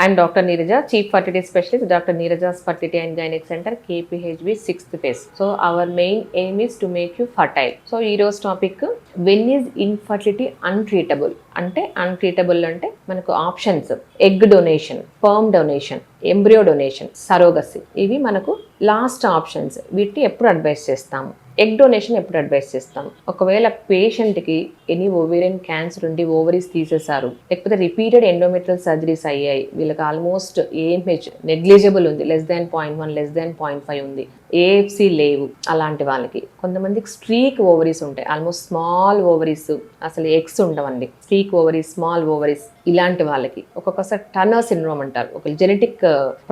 And doctor Neeraja chief fertility specialist doctor Neeraja's fertility and gynaec centre KPHB sixth phase so our main aim is to make you fertile so ఈ రోజు topic when is infertility untreatable అంటే untreatable అంటే మనకు options egg donation sperm donation embryo donation surrogacy ఇవి మనకు last options వీటిని ఎప్పుడు advice చేస్తాము? ఎగ్ డొనేషన్ ఎప్పుడు అడ్వైస్ చేస్తాం ఒకవేళ పేషెంట్కి ఎనీ ఓవేరియన్ క్యాన్సర్ ఉండి ఓవరీస్ తీసేశారు. లేకపోతే రిపీటెడ్ ఎండోమెట్రల్ సర్జరీస్ అయ్యాయి. వీళ్ళకి ఆల్మోస్ట్ ఏఎంహెచ్ నెగ్లిజిబుల్ ఉంది. Less than point one less than point five ఉంది. ఏఎఫ్సి లేవు అలాంటి వాళ్ళకి. కొంతమందికి స్ట్రీక్ ఓవరీస్ ఉంటాయి. ఆల్మోస్ట్ స్మాల్ ఓవరీస్ అసలు ఎగ్స్ ఉండవండి. స్ట్రీక్ ఓవరీస్ స్మాల్ ఓవరీస్ ఇలాంటి వాళ్ళకి. ఒక్కొక్కసారి టర్నర్ సిండ్రోమ్ అంటారు. ఒక జెనెటిక్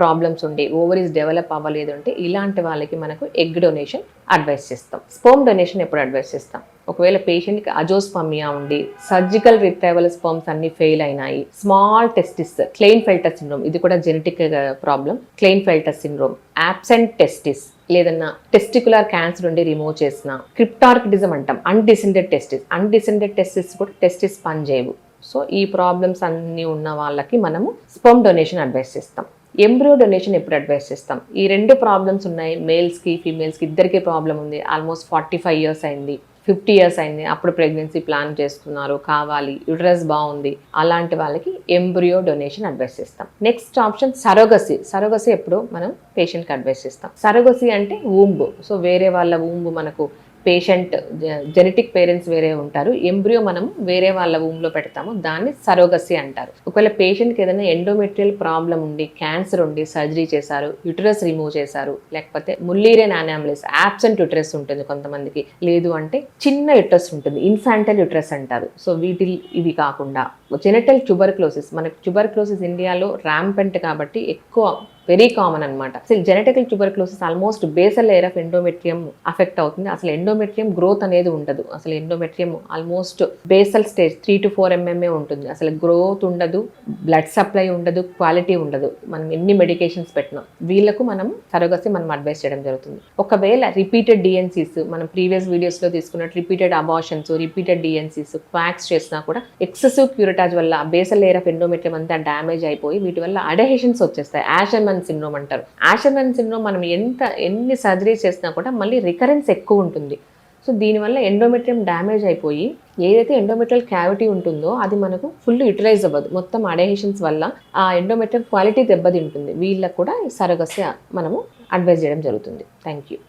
ప్రాబ్లమ్స్ ఉండి ఓవరీస్ డెవలప్ అవ్వలేదు అంటే ఇలాంటి వాళ్ళకి మనకు ఎగ్ డొనేషన్ అడ్వైస్ చేస్తాం. స్పోమ్ డొనేషన్ ఎప్పుడు అడ్వైస్ చేస్తాం? ఒకవేళ పేషెంట్కి అజోస్పమియా ఉండి సర్జికల్ రిట్రైవల్ స్పర్మ్స్ అన్ని ఫెయిల్ అయినాయి small testis Klinefelter syndrome ఇది కూడా genetic problem Klinefelter syndrome absent testis లేదన్నా టెస్టికులర్ క్యాన్సర్ ఉండి రిమూవ్ చేసిన క్రిప్టార్కిటిజం అంటాం అన్డిసెండెడ్ టెస్టిస్ అన్డిసెండెడ్ టెస్టిస్ కూడా టెస్టిస్ పనిచేయవు. సో ఈ ప్రాబ్లమ్స్ అన్నీ ఉన్న వాళ్ళకి మనము స్పర్మ్ డొనేషన్ అడ్వైస్ చేస్తాం. ఎంబ్రియో డొనేషన్ ఎప్పుడు అడ్వైస్ చేస్తాం? ఈ రెండు ప్రాబ్లమ్స్ ఉన్నాయి. మేల్స్కి ఫీమేల్స్కి ఇద్దరికి ప్రాబ్లం ఉంది. ఆల్మోస్ట్ ఫార్టీ ఫైవ్ ఇయర్స్ అయింది. ఫిఫ్టీ ఇయర్స్ అయింది. అప్పుడు ప్రెగ్నెన్సీ ప్లాన్ చేస్తున్నారు కావాలి యుడ్రస్ బాగుంది. అలాంటి వాళ్ళకి ఎంబ్రియో డొనేషన్ అడ్వైస్ చేస్తాం. Next option surrogacy. సరోగసి ఎప్పుడు మనం పేషెంట్కి అడ్వైస్ చేస్తాం. సరోగసి అంటే ఊంబు. సో వేరే వాళ్ళ ఊంబు మనకు పేషెంట్ జెనెటిక్ పేరెంట్స్ వేరే ఉంటారు. ఎంబ్రియో మనం వేరే వాళ్ళ ఊమ్లో పెడతాము. దాన్ని సరోగసి అంటారు. ఒకవేళ పేషెంట్కి ఏదైనా ఎండోమెట్రియల్ ప్రాబ్లం ఉండి క్యాన్సర్ ఉండి సర్జరీ చేశారు యుటరస్ రిమూవ్ చేశారు లేకపోతే ముల్లీరియన్ అనామలిస్ యాబ్సెంట్ యుటరస్ ఉంటుంది కొంతమందికి. లేదు అంటే చిన్న యుటరస్ ఉంటుంది. ఇన్ఫాంటల్ యుటరస్ అంటారు. సో వీటి ఇవి కాకుండా. జెనెటల్ ట్యూబర్క్లోసిస్ మనకు ట్యూబర్క్లోసిస్ ఇండియాలో ర్యాంపెంట్ కాబట్టి ఎక్కువ వెరీ కామన్ అనమాట అసలు genetical tuberculosis almost basal layer of endometrium affect అవుతుంది. అసలు ఎండోమెట్రియం గ్రోత్ అనేది ఉండదు. అసలు endometrium almost basal stage three to four MMA ఉంటుంది. అసలు గ్రోత్ ఉండదు బ్లడ్ సప్లై ఉండదు క్వాలిటీ ఉండదు. మనం ఎన్ని మెడికేషన్స్ పెట్టినాం వీళ్ళకు మనం సరోగసి మనం అడ్వైస్ చేయడం జరుగుతుంది. ఒకవేళ రిపీటెడ్ డిఎన్సీస్ మనం ప్రీవియస్ వీడియోస్లో తీసుకున్నట్టు repeated abortions repeated DNCs quacks చేసినా కూడా ఎక్సెసివ్ క్యూరిటాజ్ వల్ల బేసల్ లేయర్ ఆఫ్ ఎండోమెట్రియం అంతా డ్యామేజ్ అయిపోయి వీటి వల్ల అడహేషన్స్ వచ్చేస్తాయి. యాషర్మన్ సిండ్రోమ్ అంటారు. యాషర్మన్ సిండ్రోమ్ మనం ఎంత ఎన్ని సర్జరీ చేసినా కూడా మళ్ళీ రికరెన్స్ ఎక్కువ ఉంటుంది. సో దీనివల్ల ఎండోమెట్రియం డ్యామేజ్ అయిపోయి ఏదైతే ఎండోమెట్రియల్ క్యావిటీ ఉంటుందో అది మనకు ఫుల్ యూటిలైజ్ అవ్వదు. మొత్తం అడేషన్స్ వల్ల ఆ ఎండోమెట్రియం క్వాలిటీ దెబ్బతింటుంది. వీళ్ళకు కూడా సరగస్య మనము అడ్వైజ్ చేయడం జరుగుతుంది. Thank you